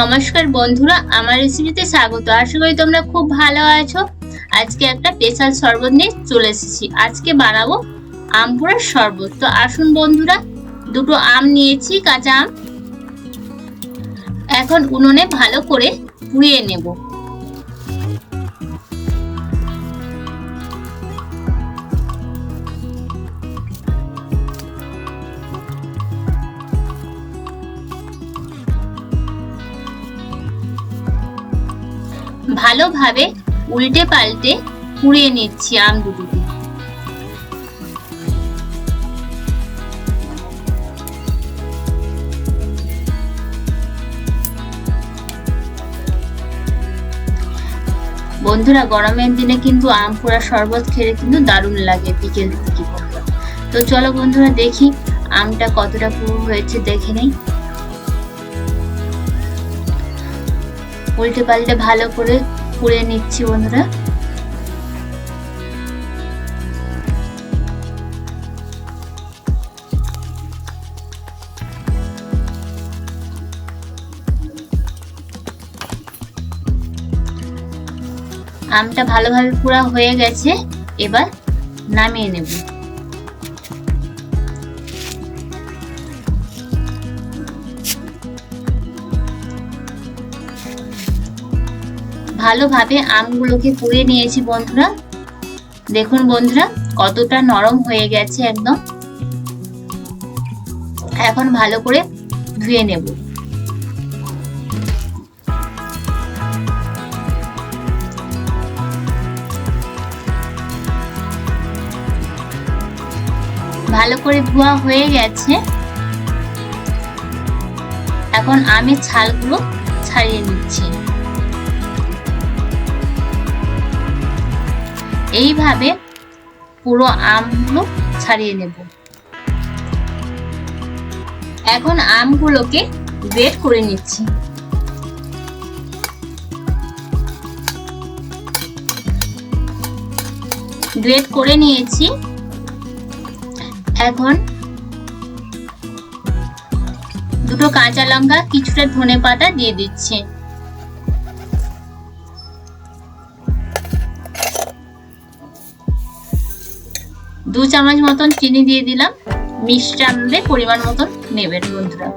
নমস্কার বন্ধুরা, আমার রেসিপিতে স্বাগত। আশা করি তোমরা খুব ভালো আছো। আজকে একটা স্পেশাল শরবত নিয়ে চলে এসেছি। আজকে বানাবো আম পোড়ার শরবত। তো আসুন বন্ধুরা, দুটো আম নিয়েছি, কাঁচা আম। এখন উনুনে ভালো করে পুড়িয়ে নেব। ভালোভাবে উল্টে পাল্টে পুড়িয়ে নিচ্ছি আম দুটোকে। বন্ধুরা, গরমের দিনে কিন্তু আম পোড়া শরবত খেলে কিন্তু দারুণ লাগে বিকেল দিকে তো চলো বন্ধুরা দেখি আমটা কতটা পুরো হয়েছে, দেখে নেই। উল্টে পাল্টে ভালো করে পুড়ে নিচ্ছি বন্ধুরা। আমটা ভালোভাবে পুরা হয়ে গেছে, এবার নামিয়ে নেব। ভালোভাবে আমগুলোকে পুড়ে নিয়েছি বন্ধুরা। দেখুন বন্ধুরা, কতটা নরম হয়ে গেছে একদম। এখন ভালো করে ধুয়ে নেব। ভালো করে ধোয়া হয়ে গেছে। এখন আমের ছালগুলো ছাড়িয়ে নিচ্ছি। এইভাবে পুরো আমগুলো ছাড়িয়ে নেব। এখন আমগুলোকে গ্রেট করে নিচ্ছি। গ্রেট করে নিয়েছি। এখন দুটো কাঁচা লঙ্কা, কিছুটা ধনে পাতা দিয়ে দিচ্ছি। দু চামচ মতন চিনি দিয়ে দিলাম। মিষ্টি আমাদের পরিমাণ মতন নেবেন বন্ধুরা।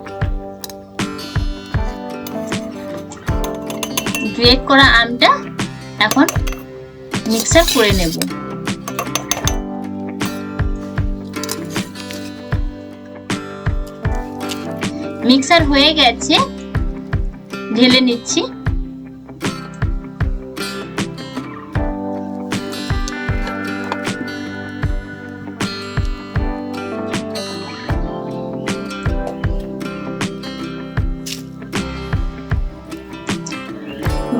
গ্রেট করা আমটা এখন মিক্সার করে নেব। মিক্সার হয়ে গেছে, ঢেলে নিচ্ছি।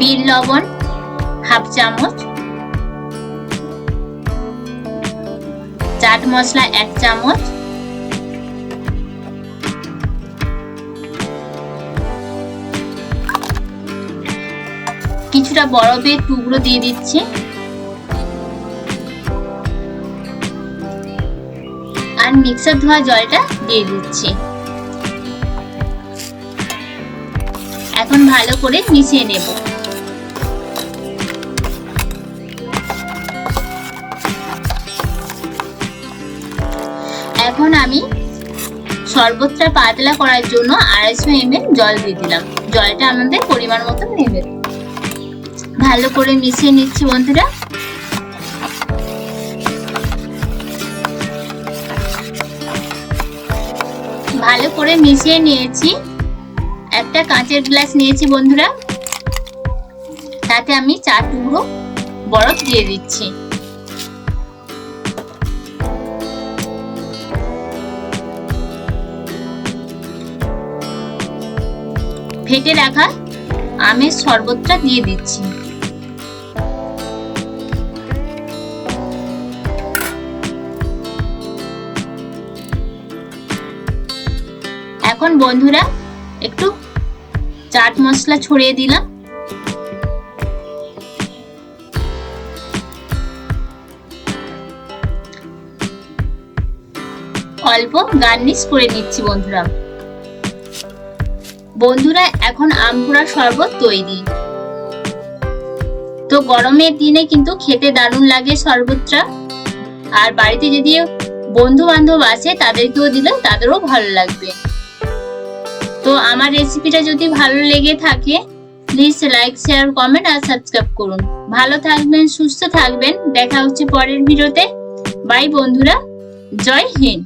বিট লবণ, হাফ চামচ। চাট মশলা এক চামচ। কিছুটা বরফের টুকরো দিয়ে দিচ্ছি। আর মিক্সার ধোয়া জলটা দিয়ে দিচ্ছি। এখন ভালো করে মিশিয়ে নেব। এখন আমি শরবতটা পাতলা করার জন্য আড়াইশো এম জল দিয়ে দিলাম। জলটা আমাদের পরিমাণ মতো নেবে। ভালো করে মিশিয়ে নিচ্ছি বন্ধুরা। ভালো করে মিশিয়ে নিয়েছি। একটা কাঁচের গ্লাস নিয়েছি বন্ধুরা। তাতে আমি চার টুকরো বরফ দিয়ে দিচ্ছি। ফেটে রাখা আমের শরবতটা দিয়ে দিচ্ছি। এখন বন্ধুরা একটু চাট মশলা ছড়িয়ে দিলাম। অল্প গার্নিশ করে নিচ্ছি বন্ধুরা। বন্ধুরা, এখন আমপুরা শরবত তৈরি। তো গরমের দিনে কিন্তু খেতে দারুণ লাগে শরবতটা। আর বাড়িতে যদি বন্ধু বান্ধব আছে তাদেরকেও দিলে তাদেরও ভালো লাগবে। তো আমার রেসিপিটা যদি ভালো লেগে থাকে প্লিজ লাইক শেয়ার কমেন্ট আর সাবস্ক্রাইব করুন। ভালো থাকবেন, সুস্থ থাকবেন। দেখা হচ্ছে পরের ভিডিওতে বাই বন্ধুরা। জয় হিন্দ।